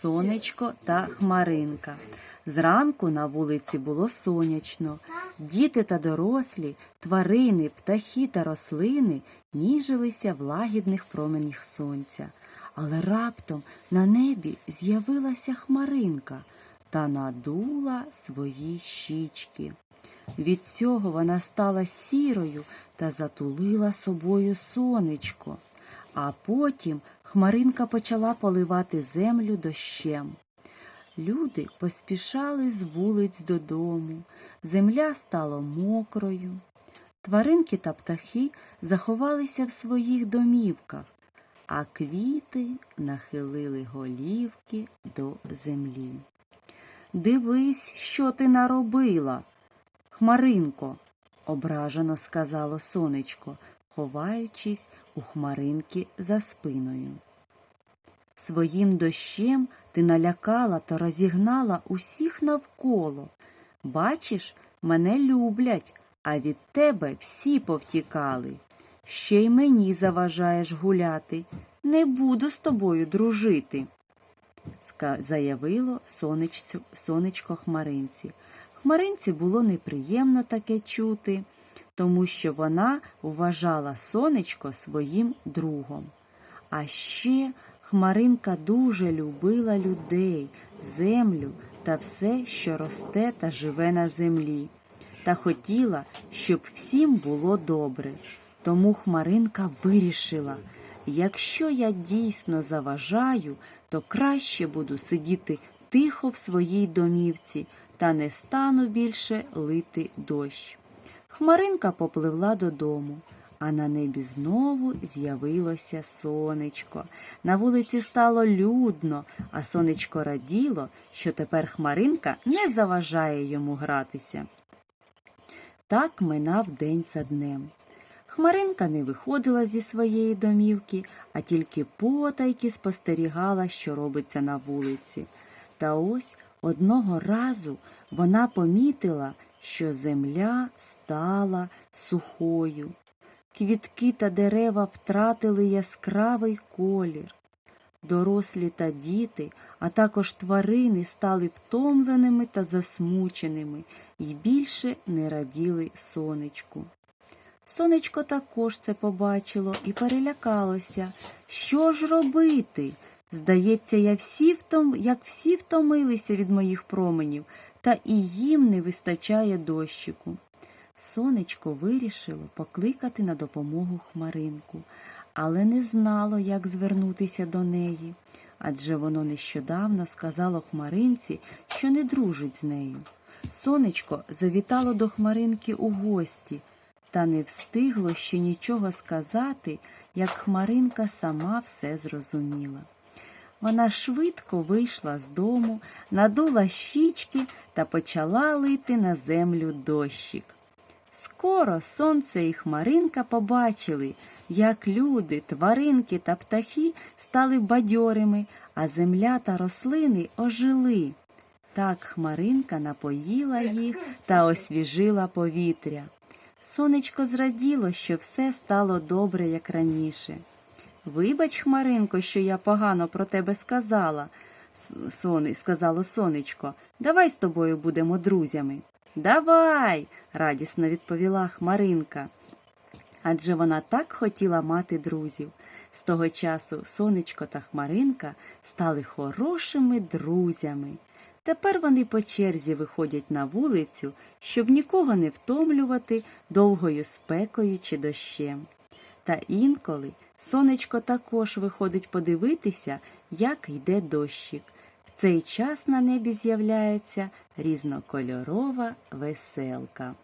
сонечко та хмаринка. Зранку на вулиці було сонячно. Діти та дорослі, тварини, птахи та рослини ніжилися в лагідних променях сонця. Але раптом на небі з'явилася хмаринка та надула свої щічки. Від цього вона стала сірою та затулила собою сонечко. А потім хмаринка почала поливати землю дощем. Люди поспішали з вулиць додому, земля стала мокрою. Тваринки та птахи заховалися в своїх домівках, а квіти нахилили голівки до землі. Дивись, що ти наробила. Хмаринко, ображено сказало сонечко, ховаючись у хмаринки за спиною. Своїм дощем ти налякала та розігнала усіх навколо. Бачиш, мене люблять, а від тебе всі повтікали. Ще й мені заважаєш гуляти. Не буду з тобою дружити, заявило сонечцю- сонечко хмаринці. Хмаринці було неприємно таке чути, тому що вона вважала сонечко своїм другом. А ще Хмаринка дуже любила людей, землю та все, що росте та живе на землі, та хотіла, щоб всім було добре. Тому Хмаринка вирішила, якщо я дійсно заважаю, то краще буду сидіти тихо в своїй домівці та не стану більше лити дощ. Хмаринка попливла додому, а на небі знову з'явилося сонечко. На вулиці стало людно, а сонечко раділо, що тепер хмаринка не заважає йому гратися. Так минав день за днем. Хмаринка не виходила зі своєї домівки, а тільки потайки спостерігала, що робиться на вулиці. Та ось одного разу вона помітила, що земля стала сухою. Квітки та дерева втратили яскравий колір. Дорослі та діти, а також тварини стали втомленими та засмученими і більше не раділи сонечку. Сонечко також це побачило і перелякалося. Що ж робити? Здається, я всі втом... як всі втомилися від моїх променів, та і їм не вистачає дощику. Сонечко вирішило покликати на допомогу хмаринку, але не знало, як звернутися до неї, адже воно нещодавно сказало хмаринці, що не дружить з нею. Сонечко завітало до хмаринки у гості, та не встигло ще нічого сказати, як хмаринка сама все зрозуміла. Вона швидко вийшла з дому, надула щічки та почала лити на землю дощик. Скоро сонце і хмаринка побачили, як люди, тваринки та птахи стали бадьорими, а земля та рослини ожили. Так хмаринка напоїла їх та освіжила повітря. Сонечко зраділо, що все стало добре, як раніше. Вибач, Хмаринко, що я погано про тебе сказала, сони, сказало сонечко. Давай з тобою будемо друзями. Давай, радісно відповіла Хмаринка. Адже вона так хотіла мати друзів. З того часу сонечко та Хмаринка стали хорошими друзями. Тепер вони по черзі виходять на вулицю, щоб нікого не втомлювати довгою спекою чи дощем. Та інколи сонечко також виходить подивитися, як йде дощик. В цей час на небі з'являється різнокольорова веселка.